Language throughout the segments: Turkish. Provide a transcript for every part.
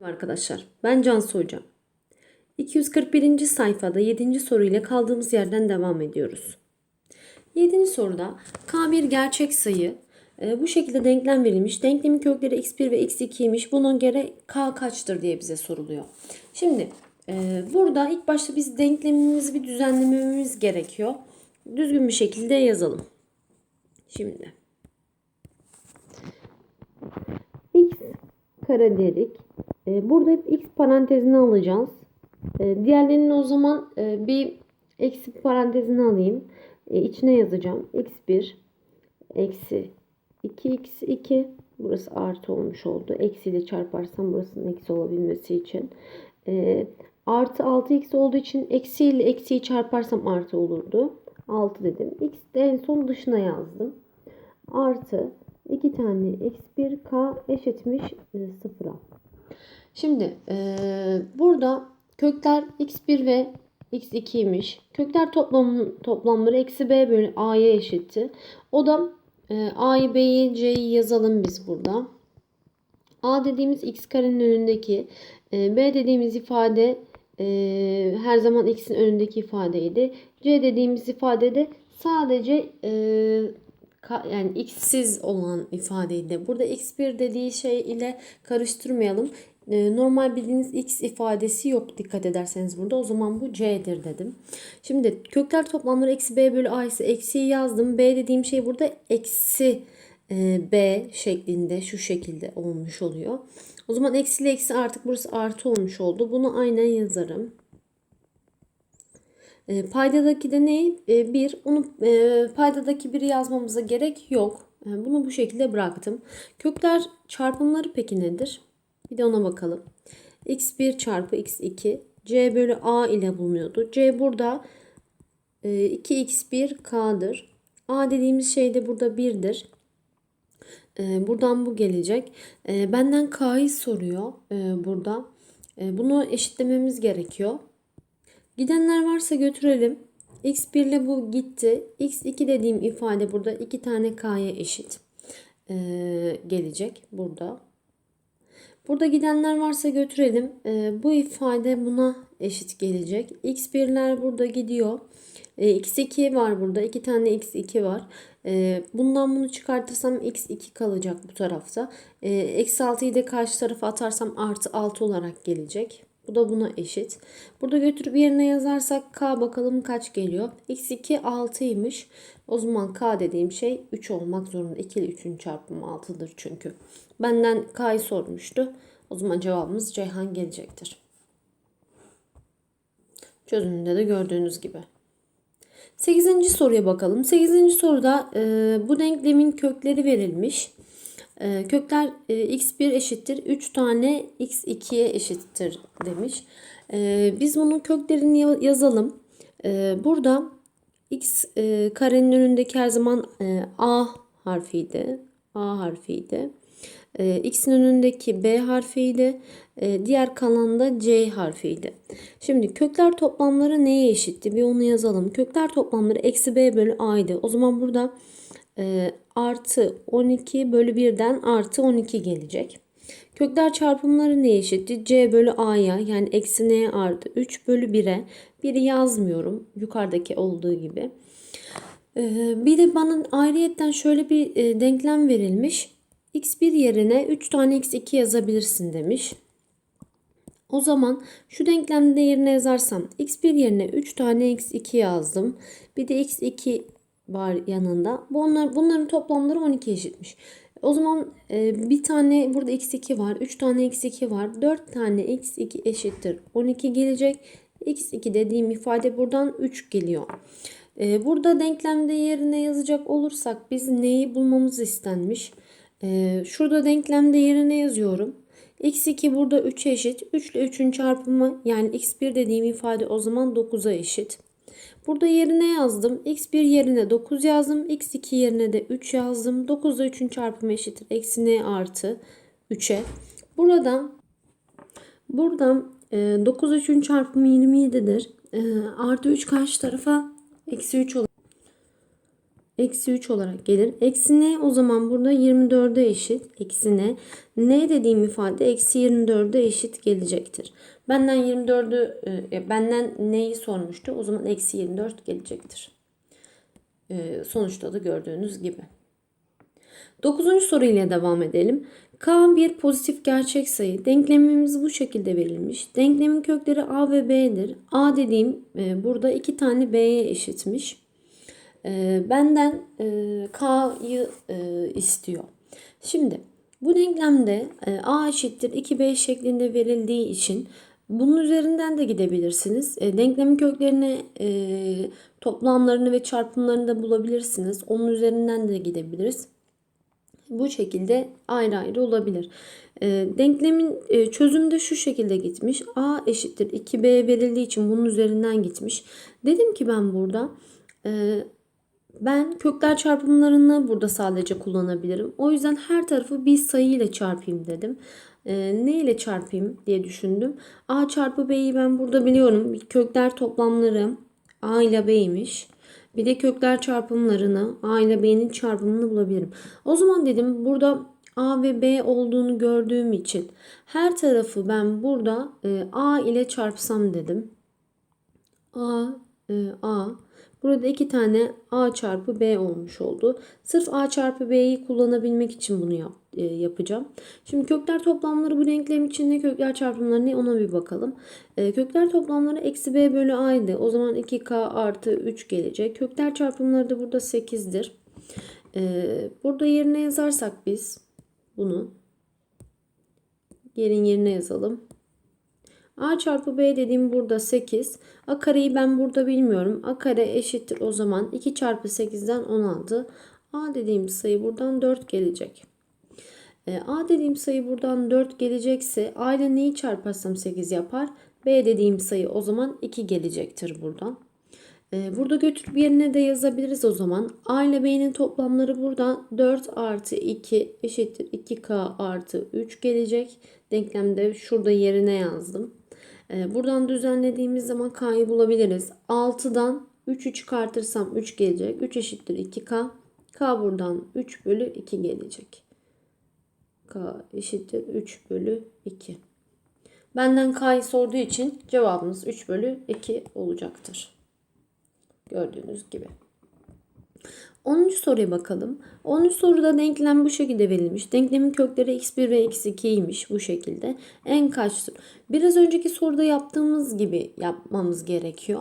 Arkadaşlar ben Cansu Hocam. 241. sayfada 7. soruyla kaldığımız yerden devam ediyoruz. 7. soruda K bir gerçek sayı e, bu şekilde denklem verilmiş. Denklemin kökleri x1 ve x2'ymiş. Buna göre K kaçtır diye bize soruluyor. Şimdi e, burada ilk başta biz denklemimizi bir düzenlememiz gerekiyor. Düzgün bir şekilde yazalım. Şimdi x kare dedik. E, burada hep x parantezini alacağız. E, diğerlerinin o zaman e, bir eksi parantezini alayım. E, içine yazacağım. x1 eksi 2x2 burası artı olmuş oldu. Eksi ile çarparsam burasının eksi olabilmesi için. E, artı 6x olduğu için eksi ile eksiyi çarparsam artı olurdu. 6 dedim. X de en son dışına yazdım. Artı 2 tane x1k eşitmiş e, 0'a. Şimdi e, burada kökler x1 ve x2'ymiş. Kökler toplam, toplamları eksi b bölü a'ya eşitti. O da e, a'yı b'yi c'yi yazalım biz burada. a dediğimiz x karenin önündeki e, b dediğimiz ifade e, her zaman x'in önündeki ifadeydi. c dediğimiz ifade de sadece e, yani x'siz olan ifadeydi. Burada x1 dediği şey ile karıştırmayalım. E, normal bildiğiniz x ifadesi yok dikkat ederseniz burada. O zaman bu c'dir dedim. Şimdi kökler toplamları eksi b bölü a ise eksiyi yazdım. b dediğim şey burada eksi e, b şeklinde şu şekilde olmuş oluyor. O zaman eksi ile eksi artık burası artı olmuş oldu. Bunu aynen yazarım. E, paydadaki de ne? 1. Onu e, paydadaki 1'i yazmamıza gerek yok. E, bunu bu şekilde bıraktım. Kökler çarpımları peki nedir? Bir de ona bakalım. x1 çarpı x2 c bölü a ile bulunuyordu. c burada e, 2x1 k'dır. a dediğimiz şey de burada 1'dir. E, buradan bu gelecek. E, benden k'yı soruyor e, burada. E, bunu eşitlememiz gerekiyor. Gidenler varsa götürelim. x1 ile bu gitti. x2 dediğim ifade burada 2 tane k'ya eşit gelecek burada. Burada gidenler varsa götürelim. Ee, bu ifade buna eşit gelecek. x1'ler burada gidiyor. Ee, x2 var burada. 2 tane x2 var. Ee, bundan bunu çıkartırsam x2 kalacak bu tarafta. Eksi 6'yı da karşı tarafa atarsam artı 6 olarak gelecek. Bu da buna eşit. Burada götürüp yerine yazarsak k bakalım kaç geliyor. x2 6'ymış. O zaman k dediğim şey 3 olmak zorunda. 2 ile 3'ün çarpımı 6'dır çünkü. Benden k'yı sormuştu. O zaman cevabımız Ceyhan gelecektir. Çözümünde de gördüğünüz gibi. 8. soruya bakalım. 8. soruda e, bu denklemin kökleri verilmiş. E, kökler e, x1 eşittir 3 tane x2'ye eşittir demiş. E, biz bunun köklerini yazalım. E, burada x e, karenin önündeki her zaman e, a harfiydi. A harfiydi. X'in önündeki b harfiydi. Diğer kalan da c harfiydi. Şimdi kökler toplamları neye eşitti? Bir onu yazalım. Kökler toplamları eksi b bölü a'ydı. O zaman burada artı 12 bölü 1'den artı 12 gelecek. Kökler çarpımları neye eşitti? c bölü a'ya yani eksi n'ye artı 3 bölü 1'e. 1'i yazmıyorum yukarıdaki olduğu gibi. E, bir de bana ayrıyetten şöyle bir e, denklem verilmiş. x1 yerine 3 tane x2 yazabilirsin demiş. O zaman şu denklemde yerine yazarsam x1 yerine 3 tane x2 yazdım. Bir de x2 var yanında. Bunlar, bunların toplamları 12 eşitmiş. O zaman e, bir tane burada x2 var. 3 tane x2 var. 4 tane x2 eşittir. 12 gelecek. x2 dediğim ifade buradan 3 geliyor. E, burada denklemde yerine yazacak olursak biz neyi bulmamız istenmiş? E, şurada denklemde yerine yazıyorum. x2 burada 3 eşit. 3 ile 3'ün çarpımı yani x1 dediğim ifade o zaman 9'a eşit. Burada yerine yazdım. x1 yerine 9 yazdım. x2 yerine de 3 yazdım. 9 ile 3'ün çarpımı eşittir. Eksi n artı 3'e. Buradan buradan e, 9 ile 3'ün çarpımı 27'dir. E, artı 3 karşı tarafa eksi 3 olur. Eksi 3 olarak gelir. Eksi n o zaman burada 24'e eşit. Eksi n. n dediğim ifade eksi 24'e eşit gelecektir. Benden 24'ü e, benden neyi sormuştu? O zaman eksi 24 gelecektir. E, sonuçta da gördüğünüz gibi. Dokuzuncu soru ile devam edelim. K bir pozitif gerçek sayı. Denklemimiz bu şekilde verilmiş. Denklemin kökleri A ve B'dir. A dediğim e, burada iki tane B'ye eşitmiş. E, benden e, K'yı e, istiyor. Şimdi bu denklemde e, A eşittir 2B şeklinde verildiği için bunun üzerinden de gidebilirsiniz. E, denklemin köklerini e, toplamlarını ve çarpımlarını da bulabilirsiniz. Onun üzerinden de gidebiliriz bu şekilde ayrı ayrı olabilir. E, denklemin e, çözümü de şu şekilde gitmiş. A eşittir 2B verildiği için bunun üzerinden gitmiş. Dedim ki ben burada e, ben kökler çarpımlarını burada sadece kullanabilirim. O yüzden her tarafı bir sayı ile çarpayım dedim. E, ne ile çarpayım diye düşündüm. A çarpı B'yi ben burada biliyorum. Kökler toplamları A ile B'ymiş. Bir de kökler çarpımlarını A ile B'nin çarpımını bulabilirim. O zaman dedim burada A ve B olduğunu gördüğüm için her tarafı ben burada e, A ile çarpsam dedim. A, e, A. Burada iki tane A çarpı B olmuş oldu. Sırf A çarpı B'yi kullanabilmek için bunu yap, e, yapacağım. Şimdi kökler toplamları bu denklem için ne kökler çarpımları ne ona bir bakalım. E, kökler toplamları eksi B bölü A'ydı. O zaman 2K artı 3 gelecek. Kökler çarpımları da burada 8'dir. E, burada yerine yazarsak biz bunu yerin yerine yazalım. A çarpı B dediğim burada 8. A kareyi ben burada bilmiyorum. A kare eşittir o zaman 2 çarpı 8'den 16. A dediğim sayı buradan 4 gelecek. E, A dediğim sayı buradan 4 gelecekse A ile neyi çarparsam 8 yapar. B dediğim sayı o zaman 2 gelecektir buradan. E, burada götürüp yerine de yazabiliriz o zaman. A ile B'nin toplamları burada 4 artı 2 eşittir 2K artı 3 gelecek. Denklemde şurada yerine yazdım. Ee, buradan düzenlediğimiz zaman K'yı bulabiliriz. 6'dan 3'ü çıkartırsam 3 gelecek. 3 eşittir 2K. K buradan 3 bölü 2 gelecek. K eşittir 3 bölü 2. Benden K'yı sorduğu için cevabımız 3 bölü 2 olacaktır. Gördüğünüz gibi. 10. soruya bakalım. 10. soruda denklem bu şekilde verilmiş. Denklemin kökleri x1 ve x2'ymiş bu şekilde. En kaçtır? Biraz önceki soruda yaptığımız gibi yapmamız gerekiyor.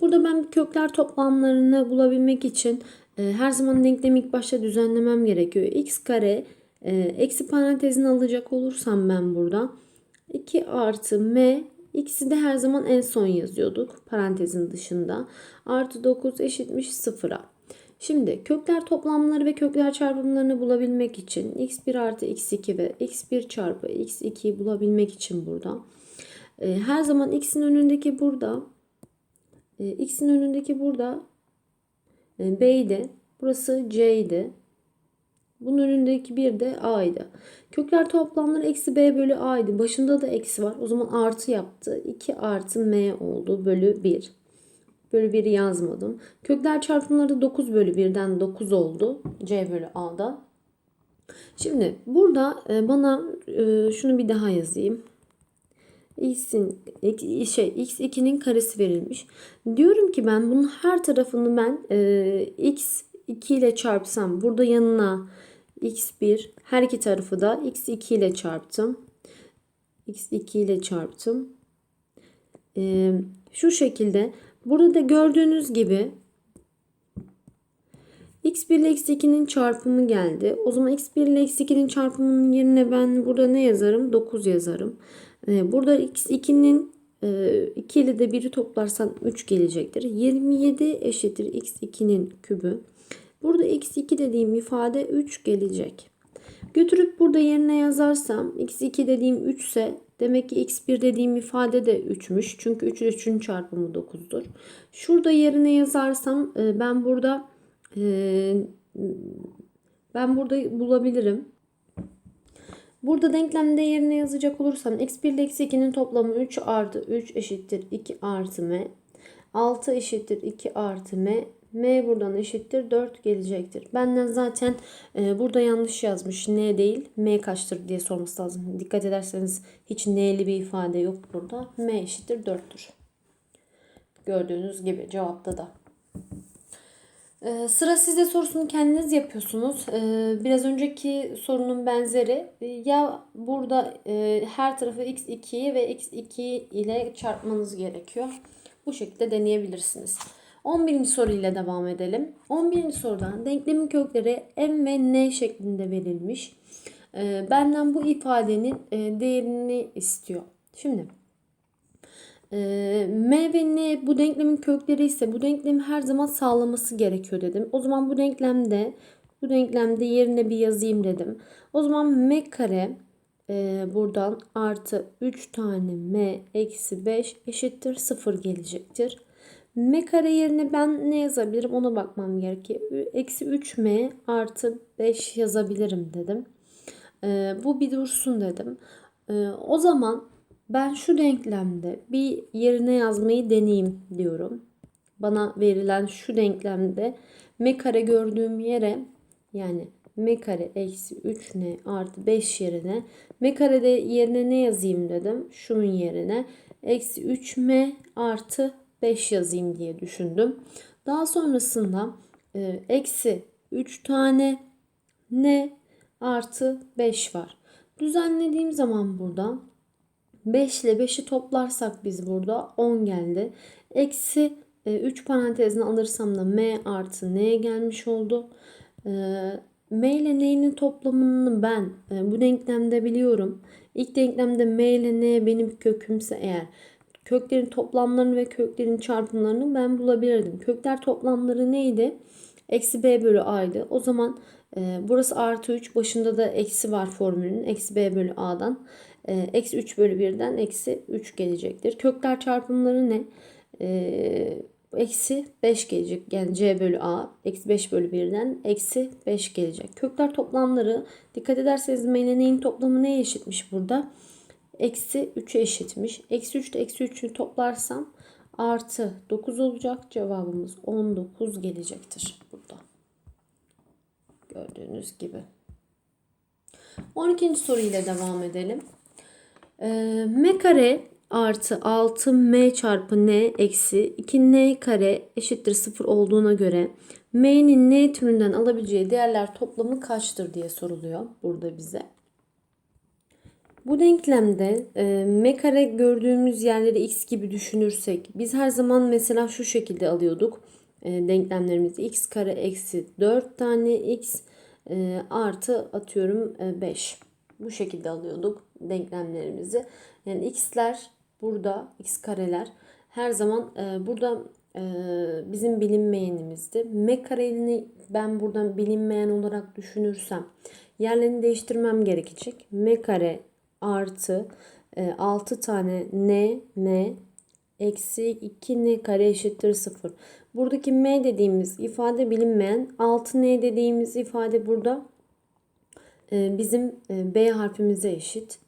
Burada ben kökler toplamlarını bulabilmek için e, her zaman denklemi ilk başta düzenlemem gerekiyor. x kare e, eksi parantezini alacak olursam ben burada 2 artı m X'i de her zaman en son yazıyorduk parantezin dışında. Artı 9 eşitmiş 0'a. Şimdi kökler toplamları ve kökler çarpımlarını bulabilmek için x1 artı x2 ve x1 çarpı x2'yi bulabilmek için burada. E, her zaman x'in önündeki burada. E, x'in önündeki burada e, b'ydi. Burası c'ydi. Bunun önündeki bir de a'ydı. Kökler toplamları eksi b bölü a'ydı. Başında da eksi var. O zaman artı yaptı. 2 artı m oldu bölü 1 bölü 1'i yazmadım. Kökler çarpımları 9 bölü 1'den 9 oldu. C bölü A'da. Şimdi burada e, bana e, şunu bir daha yazayım. X'in şey x2'nin karesi verilmiş. Diyorum ki ben bunun her tarafını ben e, x2 ile çarpsam burada yanına x1 her iki tarafı da x2 ile çarptım. x2 ile çarptım. E, şu şekilde Burada gördüğünüz gibi x1 ile x2'nin çarpımı geldi. O zaman x1 ile x2'nin çarpımının yerine ben burada ne yazarım? 9 yazarım. Ee, burada x2'nin 2 e, ile de 1'i toplarsan 3 gelecektir. 27 eşittir x2'nin kübü. Burada x2 dediğim ifade 3 gelecek. Götürüp burada yerine yazarsam x2 dediğim 3 ise Demek ki x1 dediğim ifade de 3'müş. Çünkü 3 ile 3'ün çarpımı 9'dur. Şurada yerine yazarsam e, ben burada e, ben burada bulabilirim. Burada denklemde yerine yazacak olursam x1 ile x2'nin toplamı 3 artı 3 eşittir 2 artı m. 6 eşittir 2 artı m. M buradan eşittir 4 gelecektir. Benden zaten e, burada yanlış yazmış. N değil M kaçtır diye sorması lazım. Dikkat ederseniz hiç N'li bir ifade yok burada. M eşittir 4'tür. Gördüğünüz gibi cevapta da. Ee, sıra sizde sorusunu kendiniz yapıyorsunuz. Ee, biraz önceki sorunun benzeri. Ee, Ya burada e, her tarafı x2'yi ve x2 ile çarpmanız gerekiyor. Bu şekilde deneyebilirsiniz. 11. soruyla devam edelim. 11. soruda denklemin kökleri m ve n şeklinde verilmiş. Ee, Benden bu ifadenin e, değerini istiyor. Şimdi ee, M ve N bu denklemin kökleri ise bu denklemi her zaman sağlaması gerekiyor dedim. O zaman bu denklemde bu denklemde yerine bir yazayım dedim. O zaman M kare e, buradan artı 3 tane M eksi 5 eşittir 0 gelecektir. M kare yerine ben ne yazabilirim ona bakmam gerekiyor. Eksi 3M artı 5 yazabilirim dedim. E, bu bir dursun dedim. E, o zaman ben şu denklemde bir yerine yazmayı deneyeyim diyorum. Bana verilen şu denklemde m kare gördüğüm yere yani m kare eksi 3n artı 5 yerine m karede yerine ne yazayım dedim. Şunun yerine eksi 3m artı 5 yazayım diye düşündüm. Daha sonrasında e, eksi 3 tane n artı 5 var. Düzenlediğim zaman burada 5 ile 5'i toplarsak biz burada 10 geldi. Eksi 3 e, parantezine alırsam da m artı n gelmiş oldu. E, m ile n'nin toplamını ben e, bu denklemde biliyorum. İlk denklemde m ile n benim kökümse eğer köklerin toplamlarını ve köklerin çarpımlarını ben bulabilirdim. Kökler toplamları neydi? Eksi b bölü a'ydı. O zaman burası artı 3 başında da eksi var formülün. Eksi b bölü a'dan. E, eksi 3 bölü 1'den eksi 3 gelecektir. Kökler çarpımları ne? E, eksi 5 gelecek. Yani c bölü a eksi 5 bölü 1'den eksi 5 gelecek. Kökler toplamları dikkat ederseniz meleneğin toplamı neye eşitmiş burada? Eksi 3'e eşitmiş. Eksi 3 ile eksi 3'ü toplarsam artı 9 olacak. Cevabımız 19 gelecektir burada. Gördüğünüz gibi. 12. soru ile devam edelim. E, m kare artı 6m çarpı n eksi 2n kare eşittir 0 olduğuna göre m'nin n türünden alabileceği değerler toplamı kaçtır diye soruluyor burada bize. Bu denklemde e, m kare gördüğümüz yerleri x gibi düşünürsek biz her zaman mesela şu şekilde alıyorduk e, denklemlerimizi x kare eksi 4 tane x e, artı atıyorum e, 5 bu şekilde alıyorduk denklemlerimizi. Yani x'ler burada, x kareler her zaman e, burada e, bizim bilinmeyenimizdi. M karelini ben buradan bilinmeyen olarak düşünürsem yerlerini değiştirmem gerekecek. M kare artı e, 6 tane n, m eksi 2 n kare eşittir 0. Buradaki m dediğimiz ifade bilinmeyen 6 n dediğimiz ifade burada e, bizim e, b harfimize eşit.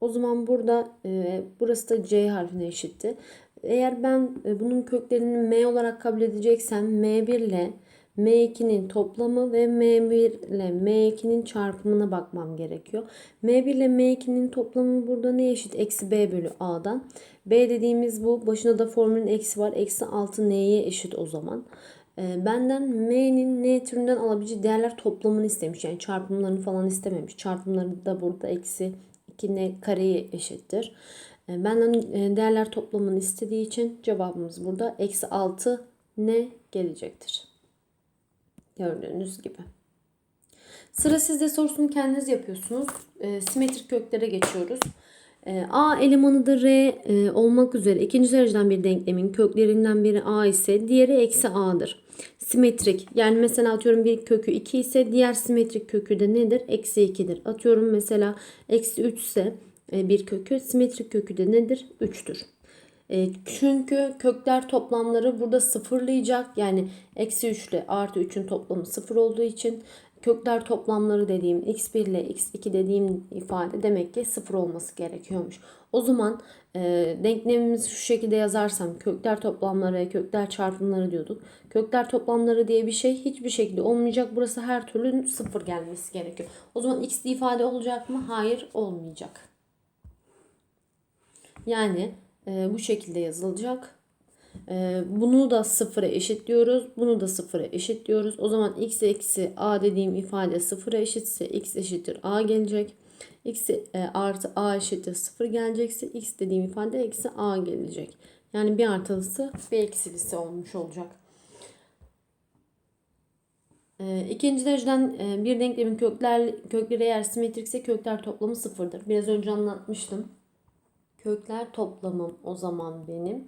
O zaman burada e, burası da C harfine eşitti. Eğer ben e, bunun köklerini M olarak kabul edeceksem M1 ile M2'nin toplamı ve M1 ile M2'nin çarpımına bakmam gerekiyor. M1 ile M2'nin toplamı burada ne eşit? Eksi B bölü A'dan. B dediğimiz bu. Başında da formülün eksi var. Eksi 6 N'ye eşit o zaman. E, benden M'nin N türünden alabileceği değerler toplamını istemiş. Yani çarpımlarını falan istememiş. Çarpımları da burada eksi 2n kareye eşittir. E, benden e, değerler toplamını istediği için cevabımız burada eksi 6 n gelecektir. Gördüğünüz gibi. Sıra sizde sorusunu kendiniz yapıyorsunuz. E, simetrik köklere geçiyoruz. E, a elemanı da R e, olmak üzere ikinci dereceden bir denklemin köklerinden biri A ise diğeri eksi A'dır. Simetrik yani mesela atıyorum bir kökü 2 ise diğer simetrik kökü de nedir? Eksi 2'dir. Atıyorum mesela eksi 3 ise e, bir kökü simetrik kökü de nedir? 3'tür. Çünkü kökler toplamları burada sıfırlayacak. Yani eksi 3 ile artı 3'ün toplamı sıfır olduğu için kökler toplamları dediğim x1 ile x2 dediğim ifade demek ki sıfır olması gerekiyormuş. O zaman e, denklemimizi şu şekilde yazarsam kökler toplamları, kökler çarpımları diyorduk. Kökler toplamları diye bir şey hiçbir şekilde olmayacak. Burası her türlü sıfır gelmesi gerekiyor. O zaman x ifade olacak mı? Hayır olmayacak. Yani e, bu şekilde yazılacak. E, bunu da sıfıra eşitliyoruz. Bunu da sıfıra eşitliyoruz. O zaman x eksi a dediğim ifade sıfıra eşitse x eşittir a gelecek. x e, artı a eşittir sıfır gelecekse x dediğim ifade eksi a gelecek. Yani bir artılısı bir eksilisi olmuş olacak. E, ikinci dereceden e, bir denklemin kökler kökleri eğer simetrikse kökler toplamı sıfırdır. Biraz önce anlatmıştım. Kökler toplamım o zaman benim.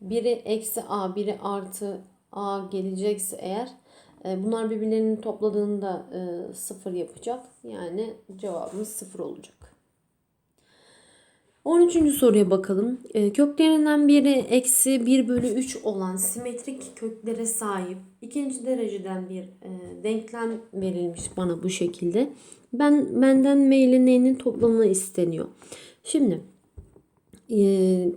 Biri eksi a, biri artı a gelecekse eğer e, bunlar birbirlerini topladığında e, sıfır yapacak. Yani cevabımız sıfır olacak. 13. soruya bakalım. E, köklerinden biri eksi 1 bölü 3 olan simetrik köklere sahip ikinci dereceden bir denklem verilmiş bana bu şekilde. Ben benden m ile n'nin toplamını isteniyor. Şimdi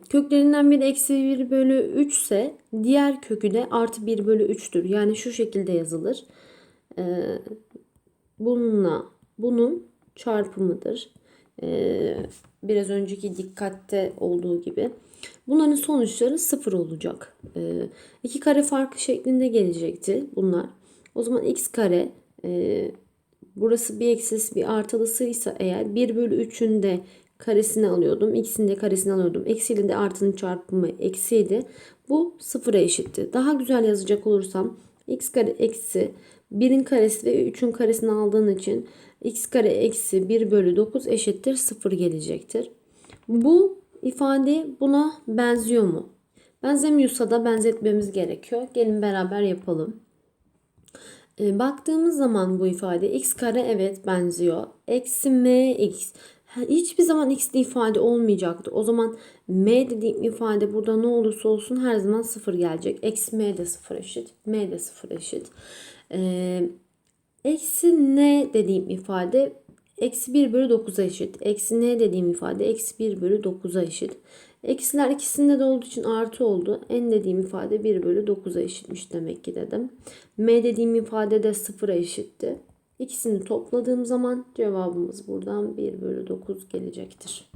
köklerinden biri eksi 1 bölü 3 ise diğer kökü de artı 1 bölü 3'tür. Yani şu şekilde yazılır. E, bununla bunun çarpımıdır. E, biraz önceki dikkatte olduğu gibi. Bunların sonuçları sıfır olacak. E, iki kare farkı şeklinde gelecekti bunlar. O zaman x kare e, burası bir eksisi bir artılısıysa eğer 1 bölü 3'ün de karesini alıyordum. X'in de karesini alıyordum. Eksiyle de artının çarpımı eksiydi. Bu sıfıra eşitti. Daha güzel yazacak olursam x kare eksi 1'in karesi ve 3'ün karesini aldığın için x kare eksi 1 bölü 9 eşittir 0 gelecektir. Bu ifade buna benziyor mu? Benzemiyorsa da benzetmemiz gerekiyor. Gelin beraber yapalım. E, baktığımız zaman bu ifade x kare evet benziyor. Eksi mx hiçbir zaman x'li ifade olmayacaktı. O zaman m dediğim ifade burada ne olursa olsun her zaman sıfır gelecek. Eksi m de sıfır eşit. m de sıfır eşit. Ee, eksi n dediğim ifade eksi 1 bölü 9'a eşit. Eksi n dediğim ifade eksi 1 bölü 9'a eşit. Eksiler ikisinde de olduğu için artı oldu. n dediğim ifade 1 bölü 9'a eşitmiş demek ki dedim. m dediğim ifade de sıfıra eşitti. İkisini topladığım zaman cevabımız buradan 1 bölü 9 gelecektir.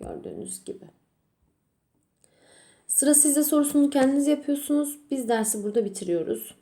Gördüğünüz gibi. Sıra sizde sorusunu kendiniz yapıyorsunuz. Biz dersi burada bitiriyoruz.